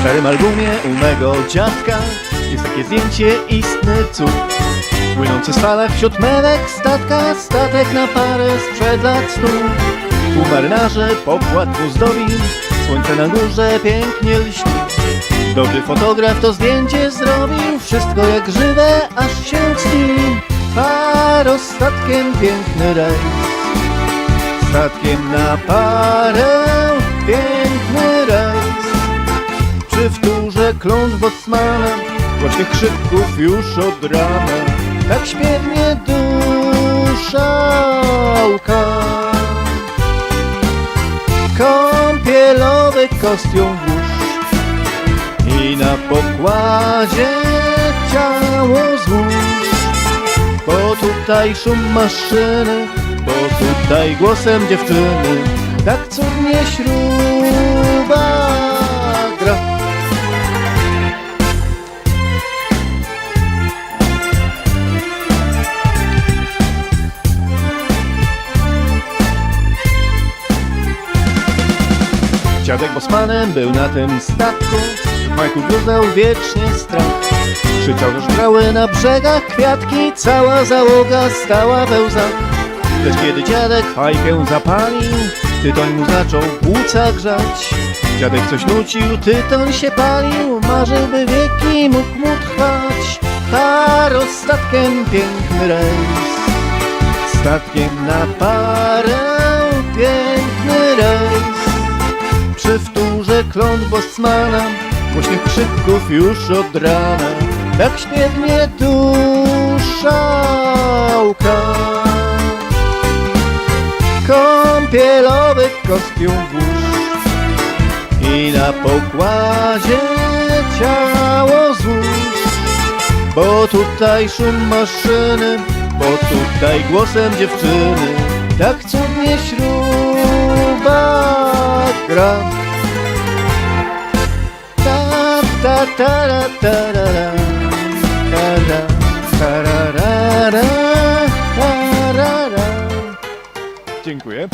W starym albumie u mego dziadka jest takie zdjęcie istny cud. Płynący z falach wśród melek statka, statek na parę sprzed lat stu. U marynarze pokład mu zdobi, słońce na górze pięknie lśni. Dobry fotograf to zdjęcie zrobił, wszystko jak żywe, aż się śni. Parostatkiem piękny rejs, statkiem na parę, piękny rejs. Przy wtórze klątw Bosmana, głośnych krzyków już od rana, tak śpiewnie duszałka. Kąpielowy kostium włóż i na pokładzie ciało złóż. Bo tutaj szum maszyny, bo tutaj głosem dziewczyny, tak cudnie śruba Dziadek Bosmanem był na tym statku. W majku bluzał wiecznie strach. Krzyczał, że na brzegach kwiatki Cała załoga stała we łzach. Lecz kiedy dziadek fajkę zapalił Tytoń mu zaczął płuca grzać. Dziadek coś nucił, tytoń się palił Marzył, by wieki mógł mu trwać. Parostatkiem piękny rejs. Statkiem na parę piękny rejs kląt Bosmana Głośnych krzyków już od rana. Tak śpiewnie duszałka Kąpielowy kostium włóż I na pokładzie ciało złóż. Bo tutaj szum maszyny Bo tutaj głosem dziewczyny. Tak cudnie śruba gra tara, tarara, tara, tarara, tarara. Dziękuję.